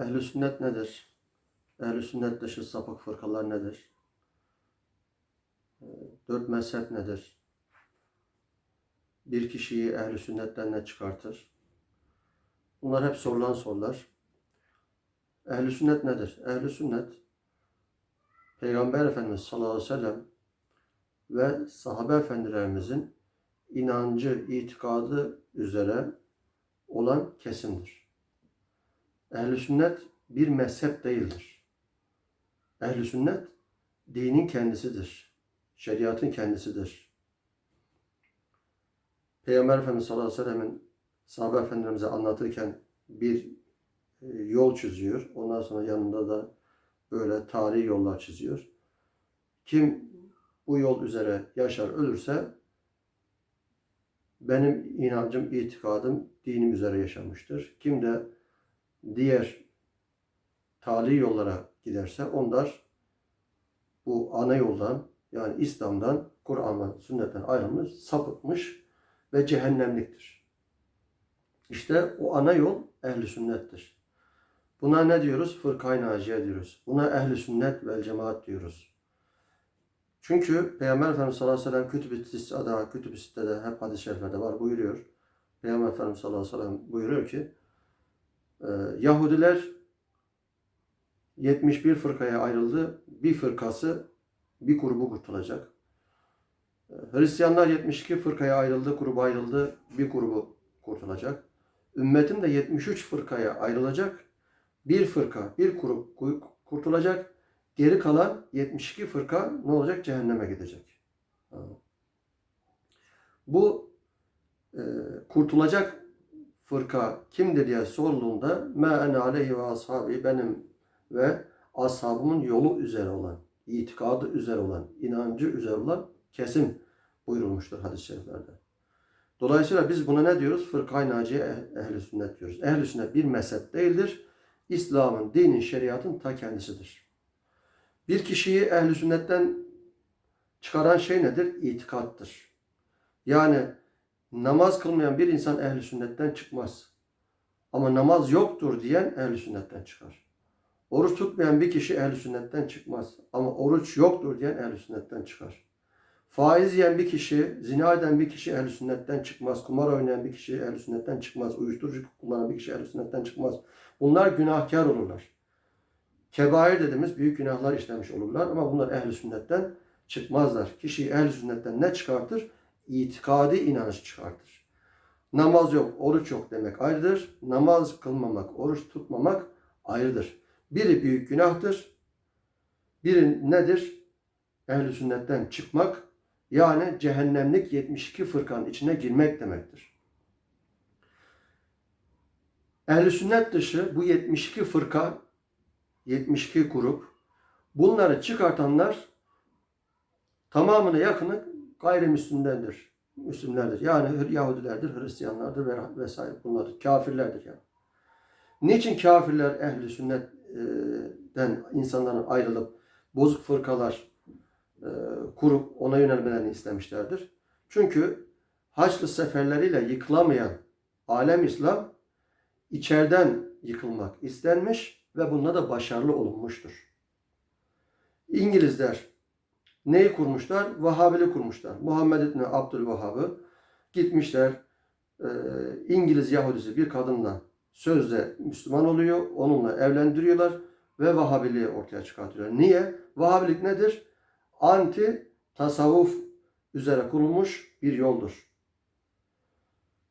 Ehli sünnet nedir? Ehli sünnet dışı sapık fırkalar nedir? Ee, Dört mezhep nedir? Bir kişiyi ehli sünnetten ne çıkartır? Bunlar hep sorulan sorular. Ehli sünnet nedir? Ehli sünnet Peygamber Efendimiz sallallahu aleyhi ve sellem ve sahabe efendilerimizin inancı, itikadı üzere olan kesimdir. Ehli sünnet bir mezhep değildir. Ehli sünnet dinin kendisidir. Şeriatın kendisidir. Peygamber Efendimiz sallallahu aleyhi ve sellemin sahabe efendilerimize anlatırken bir e, yol çiziyor. Ondan sonra yanında da böyle tarihi yollar çiziyor. Kim bu yol üzere yaşar ölürse benim inancım, itikadım dinim üzere yaşamıştır. Kim de diğer tarihi yollara giderse onlar bu ana yoldan yani İslam'dan, Kur'an'dan, sünnetten ayrılmış, sapıtmış ve cehennemliktir. İşte o ana yol ehli sünnettir. Buna ne diyoruz? Fırkay naciye diyoruz. Buna ehli sünnet vel cemaat diyoruz. Çünkü Peygamber Efendimiz sallallahu aleyhi ve sellem kütüb-i tisada, kütüb-i hep hadis-i şeriflerde var buyuruyor. Peygamber Efendimiz sallallahu aleyhi ve sellem buyuruyor ki Yahudiler 71 fırkaya ayrıldı. Bir fırkası bir grubu kurtulacak. E, Hristiyanlar 72 fırkaya ayrıldı, gruba ayrıldı. Bir grubu kurtulacak. Ümmetim de 73 fırkaya ayrılacak. Bir fırka, bir grup kurtulacak. Geri kalan 72 fırka ne olacak? Cehenneme gidecek. Bu e, kurtulacak fırka kimdir diye sorulduğunda me ene aleyhi ve ashabi benim ve ashabımın yolu üzere olan, itikadı üzere olan, inancı üzere olan kesim buyurulmuştur hadis-i şeriflerde. Dolayısıyla biz buna ne diyoruz? Fırkay naciye eh- ehli sünnet diyoruz. Ehli sünnet bir mezhep değildir. İslam'ın, dinin, şeriatın ta kendisidir. Bir kişiyi ehli sünnetten çıkaran şey nedir? İtikattır. Yani namaz kılmayan bir insan ehli sünnetten çıkmaz. Ama namaz yoktur diyen ehli sünnetten çıkar. Oruç tutmayan bir kişi ehli sünnetten çıkmaz. Ama oruç yoktur diyen ehli sünnetten çıkar. Faiz yiyen bir kişi, zina eden bir kişi ehli sünnetten çıkmaz. Kumar oynayan bir kişi ehli sünnetten çıkmaz. Uyuşturucu kullanan bir kişi ehli sünnetten çıkmaz. Bunlar günahkar olurlar. Kebair dediğimiz büyük günahlar işlemiş olurlar ama bunlar ehli sünnetten çıkmazlar. Kişiyi ehli sünnetten ne çıkartır? İtikadi inanç çıkartır. Namaz yok, oruç yok demek ayrıdır. Namaz kılmamak, oruç tutmamak ayrıdır. Biri büyük günahtır. Biri nedir? Ehli sünnetten çıkmak yani cehennemlik 72 fırkanın içine girmek demektir. Ehli sünnet dışı bu 72 fırka 72 grup bunları çıkartanlar tamamına yakını gayrimüslimlerdir. Müslümlerdir. Yani Yahudilerdir, Hristiyanlardır ve vesaire bunlar kafirlerdir yani. Niçin kafirler ehli sünnetten insanların ayrılıp bozuk fırkalar kurup ona yönelmelerini istemişlerdir? Çünkü Haçlı seferleriyle yıkılamayan alem İslam içeriden yıkılmak istenmiş ve bunda da başarılı olunmuştur. İngilizler neyi kurmuşlar? Vahhabili kurmuşlar. Muhammed İbni Abdülvahhab'ı gitmişler e, İngiliz Yahudisi bir kadınla sözde Müslüman oluyor. Onunla evlendiriyorlar ve Vahhabiliği ortaya çıkartıyorlar. Niye? Vahhabilik nedir? Anti tasavvuf üzere kurulmuş bir yoldur.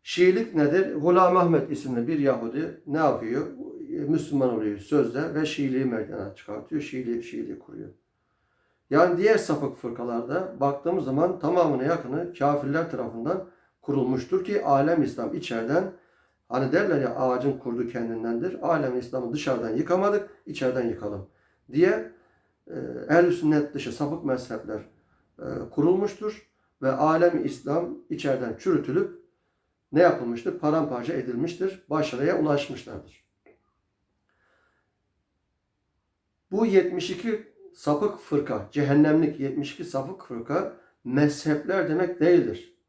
Şiilik nedir? Gulam Ahmet isimli bir Yahudi ne yapıyor? Müslüman oluyor sözde ve Şiiliği meydana çıkartıyor. Şiiliği, Şiiliği kuruyor. Yani diğer sapık fırkalarda baktığımız zaman tamamına yakını kafirler tarafından kurulmuştur ki alem İslam içeriden hani derler ya ağacın kurdu kendindendir. Alem İslam'ı dışarıdan yıkamadık, içeriden yıkalım diye e, ehl sünnet dışı sapık mezhepler e, kurulmuştur ve alem İslam içeriden çürütülüp ne yapılmıştır? Paramparça edilmiştir. Başarıya ulaşmışlardır. Bu 72 sapık fırka, cehennemlik 72 sapık fırka mezhepler demek değildir.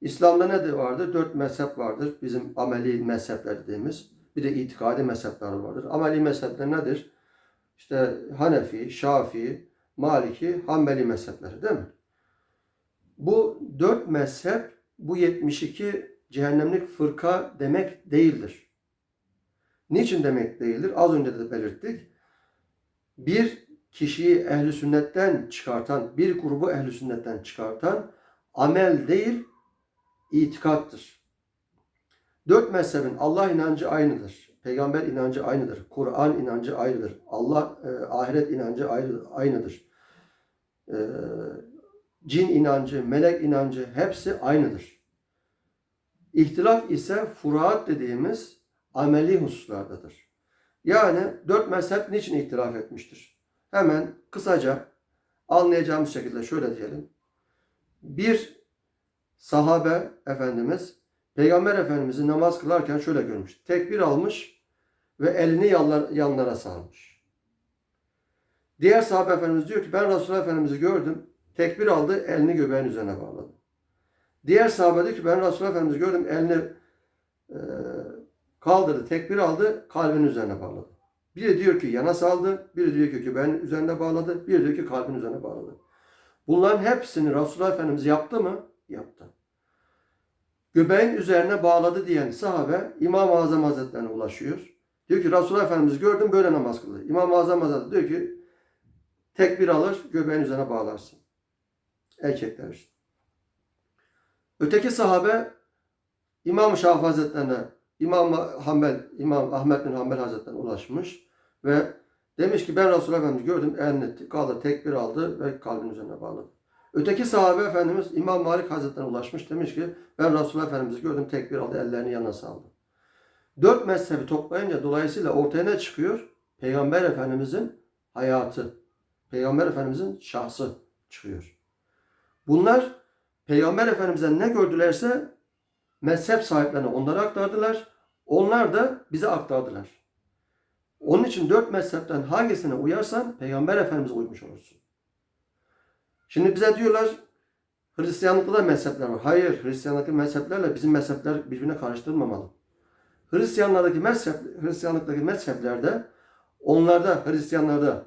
İslam'da ne de vardır? Dört mezhep vardır. Bizim ameli mezhepler dediğimiz. Bir de itikadi mezhepler vardır. Ameli mezhepler nedir? İşte Hanefi, Şafii, Maliki, Hanbeli mezhepleri değil mi? Bu dört mezhep bu 72 cehennemlik fırka demek değildir. Niçin demek değildir? Az önce de belirttik. Bir kişiyi ehli sünnetten çıkartan, bir grubu ehli sünnetten çıkartan amel değil, itikattır. Dört mezhebin Allah inancı aynıdır. Peygamber inancı aynıdır. Kur'an inancı ayrıdır. Allah e, ahiret inancı ayrı, aynıdır. E, cin inancı, melek inancı hepsi aynıdır. İhtilaf ise furuat dediğimiz ameli hususlardadır. Yani dört mezhep niçin ihtilaf etmiştir? Hemen kısaca anlayacağımız şekilde şöyle diyelim. Bir sahabe efendimiz Peygamber Efendimiz'i namaz kılarken şöyle görmüş. Tekbir almış ve elini yanlar, yanlara sarmış. Diğer sahabe efendimiz diyor ki ben Resulullah Efendimiz'i gördüm. Tekbir aldı, elini göbeğin üzerine bağladı. Diğer sahabe diyor ki ben Resulullah Efendimiz'i gördüm, elini kaldırdı, tekbir aldı, kalbin üzerine bağladı. Biri diyor ki yana saldı, biri diyor ki göbeğin üzerine bağladı, biri diyor ki kalbin üzerine bağladı. Bunların hepsini Resulullah Efendimiz yaptı mı? Yaptı. Göbeğin üzerine bağladı diyen sahabe İmam-ı Azam Hazretlerine ulaşıyor. Diyor ki Resulullah Efendimiz gördüm böyle namaz kıldı. İmam-ı Azam Hazretleri diyor ki tekbir alır göbeğin üzerine bağlarsın. Erkekler işte. Öteki sahabe İmam Şafii Hazretlerine İmam Hanbel, İmam Ahmet bin Hanbel Hazretlerine ulaşmış ve demiş ki ben Resulullah Efendimiz gördüm elini kaldı tekbir aldı ve kalbin üzerine bağladı. Öteki sahabe efendimiz İmam Malik Hazretlerine ulaşmış demiş ki ben Resulullah Efendimiz'i gördüm tekbir aldı ellerini yanına saldı. Dört mezhebi toplayınca dolayısıyla ortaya ne çıkıyor? Peygamber Efendimiz'in hayatı, Peygamber Efendimiz'in şahsı çıkıyor. Bunlar Peygamber Efendimiz'den ne gördülerse mezhep sahiplerine onlara aktardılar. Onlar da bize aktardılar. Onun için dört mezhepten hangisine uyarsan Peygamber Efendimiz'e uymuş olursun. Şimdi bize diyorlar Hristiyanlıkta da mezhepler var. Hayır, Hristiyanlıktaki mezheplerle bizim mezhepler birbirine karıştırılmamalı. Hristiyanlardaki mezhep, Hristiyanlıktaki mezheplerde onlarda, Hristiyanlarda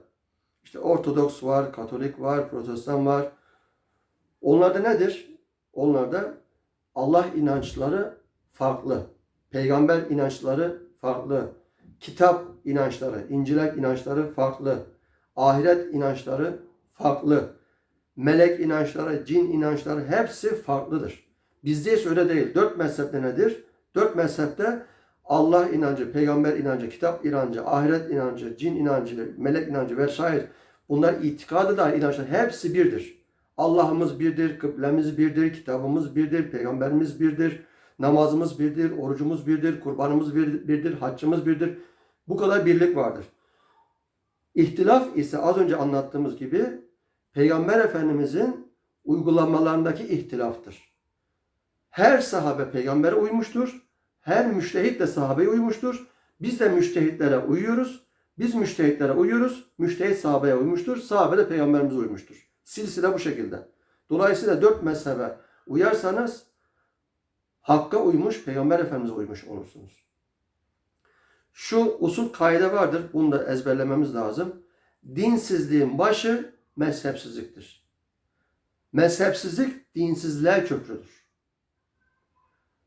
işte Ortodoks var, Katolik var, Protestan var. Onlarda nedir? Onlarda Allah inançları farklı. Peygamber inançları farklı. Kitap inançları, İncil'e inançları farklı. Ahiret inançları farklı. Melek inançları, cin inançları hepsi farklıdır. Bizde ise öyle değil. Dört mezhepte nedir? Dört mezhepte Allah inancı, peygamber inancı, kitap inancı, ahiret inancı, cin inancı, melek inancı vesaire bunlar itikadı da inançlar hepsi birdir. Allah'ımız birdir, kıblemiz birdir, kitabımız birdir, peygamberimiz birdir, namazımız birdir, orucumuz birdir, kurbanımız birdir, haccımız birdir. Bu kadar birlik vardır. İhtilaf ise az önce anlattığımız gibi Peygamber Efendimizin uygulamalarındaki ihtilaftır. Her sahabe peygambere uymuştur. Her müştehit de sahabeye uymuştur. Biz de müştehitlere uyuyoruz. Biz müştehitlere uyuyoruz. Müştehit sahabeye uymuştur. Sahabe de peygamberimize uymuştur. Silsile bu şekilde. Dolayısıyla dört mezhebe uyarsanız Hakka uymuş, Peygamber Efendimiz'e uymuş olursunuz. Şu usul kaide vardır. Bunu da ezberlememiz lazım. Dinsizliğin başı mezhepsizliktir. Mezhepsizlik dinsizliğe köprüdür.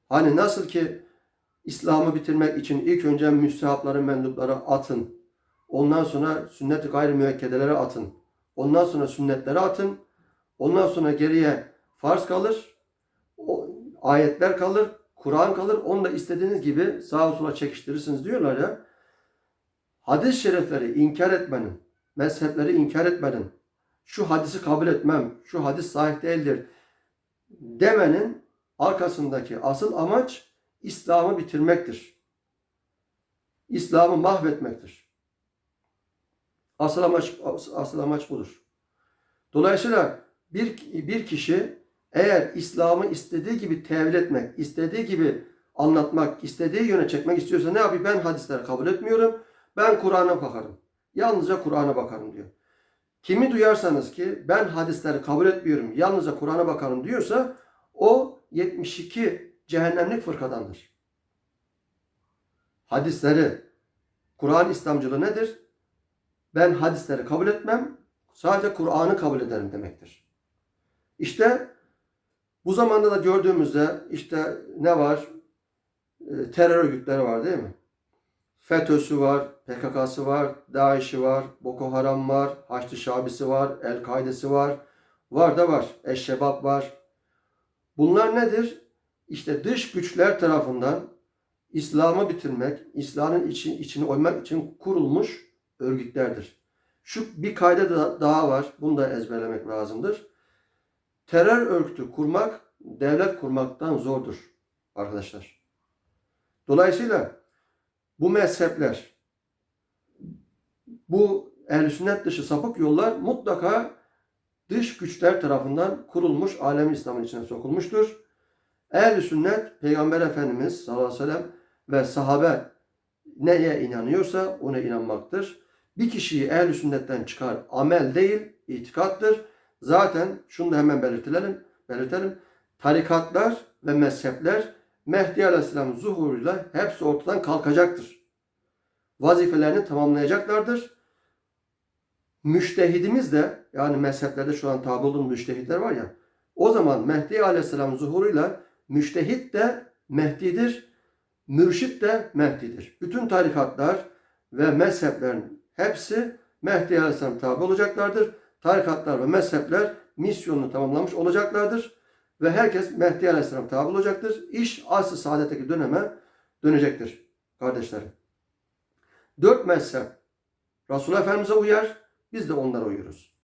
Hani nasıl ki İslam'ı bitirmek için ilk önce müstehapları, mendupları atın. Ondan sonra sünnet-i gayri müekkedelere atın. Ondan sonra sünnetlere atın. Ondan sonra geriye farz kalır. Ayetler kalır. Kur'an kalır. Onu da istediğiniz gibi sağa sola çekiştirirsiniz diyorlar ya. Hadis-i şerifleri inkar etmenin, mezhepleri inkar etmenin, şu hadisi kabul etmem, şu hadis sahih değildir demenin arkasındaki asıl amaç İslam'ı bitirmektir. İslam'ı mahvetmektir. Asıl amaç, asıl amaç budur. Dolayısıyla bir, bir kişi eğer İslam'ı istediği gibi tevil etmek, istediği gibi anlatmak, istediği yöne çekmek istiyorsa ne yapayım? Ben hadisleri kabul etmiyorum. Ben Kur'an'a bakarım. Yalnızca Kur'an'a bakarım diyor. Kimi duyarsanız ki ben hadisleri kabul etmiyorum, yalnızca Kur'an'a bakarım diyorsa o 72 cehennemlik fırkadandır. hadisleri, Kur'an İslamcılığı nedir? Ben hadisleri kabul etmem, sadece Kur'an'ı kabul ederim demektir. İşte bu zamanda da gördüğümüzde işte ne var? Ee, terör örgütleri var değil mi? FETÖ'sü var, PKK'sı var, DAEŞ'i var, Boko Haram var, Haçlı Şabisi var, El-Kaide'si var. Var da var. Eşşebab var. Bunlar nedir? İşte dış güçler tarafından İslam'ı bitirmek, İslam'ın için, içine oymak için kurulmuş örgütlerdir. Şu bir kayda da- daha var. Bunu da ezberlemek lazımdır. Terör örgütü kurmak, devlet kurmaktan zordur arkadaşlar. Dolayısıyla bu mezhepler, bu ehl sünnet dışı sapık yollar mutlaka dış güçler tarafından kurulmuş alem İslam'ın içine sokulmuştur. ehl sünnet Peygamber Efendimiz sallallahu aleyhi ve sellem ve sahabe neye inanıyorsa ona inanmaktır. Bir kişiyi ehl sünnetten çıkar amel değil, itikattır. Zaten şunu da hemen belirtelim. belirtelim. Tarikatlar ve mezhepler Mehdi Aleyhisselam'ın zuhuruyla hepsi ortadan kalkacaktır. Vazifelerini tamamlayacaklardır. Müştehidimiz de yani mezheplerde şu an tabi olduğumuz müştehitler var ya o zaman Mehdi Aleyhisselam zuhuruyla müştehit de Mehdi'dir, mürşit de Mehdi'dir. Bütün tarikatlar ve mezheplerin hepsi Mehdi Aleyhisselam tabi olacaklardır. Tarikatlar ve mezhepler misyonunu tamamlamış olacaklardır. Ve herkes Mehdi Aleyhisselam tabi olacaktır. İş asr-ı saadetteki döneme dönecektir kardeşlerim. Dört mezhep Resulullah Efendimiz'e uyar, biz de onlara uyuyoruz.